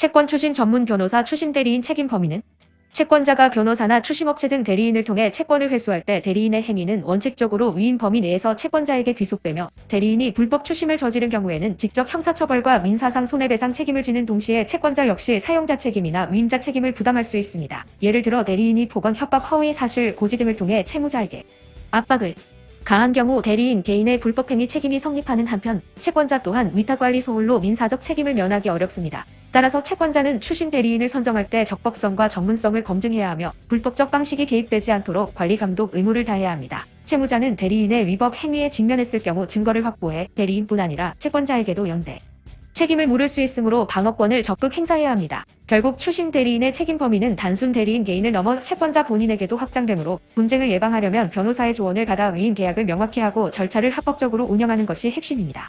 채권 추심 전문 변호사 추심 대리인 책임 범위는 채권자가 변호사나 추심업체 등 대리인을 통해 채권을 회수할 때 대리인의 행위는 원칙적으로 위임 범위 내에서 채권자에게 귀속되며 대리인이 불법 추심을 저지른 경우에는 직접 형사처벌과 민사상 손해배상 책임을 지는 동시에 채권자 역시 사용자 책임이나 위임자 책임을 부담할 수 있습니다. 예를 들어 대리인이 보건, 협박, 허위, 사실, 고지 등을 통해 채무자에게 압박을 가한 경우 대리인 개인의 불법행위 책임이 성립하는 한편 채권자 또한 위탁관리 소홀로 민사적 책임을 면하기 어렵습니다. 따라서 채권자는 추심 대리인을 선정할 때 적법성과 전문성을 검증해야 하며 불법적 방식이 개입되지 않도록 관리 감독 의무를 다해야 합니다. 채무자는 대리인의 위법 행위에 직면했을 경우 증거를 확보해 대리인뿐 아니라 채권자에게도 연대 책임을 물을 수 있으므로 방어권을 적극 행사해야 합니다. 결국 추심 대리인의 책임 범위는 단순 대리인 개인을 넘어 채권자 본인에게도 확장되므로 분쟁을 예방하려면 변호사의 조언을 받아 위임 계약을 명확히 하고 절차를 합법적으로 운영하는 것이 핵심입니다.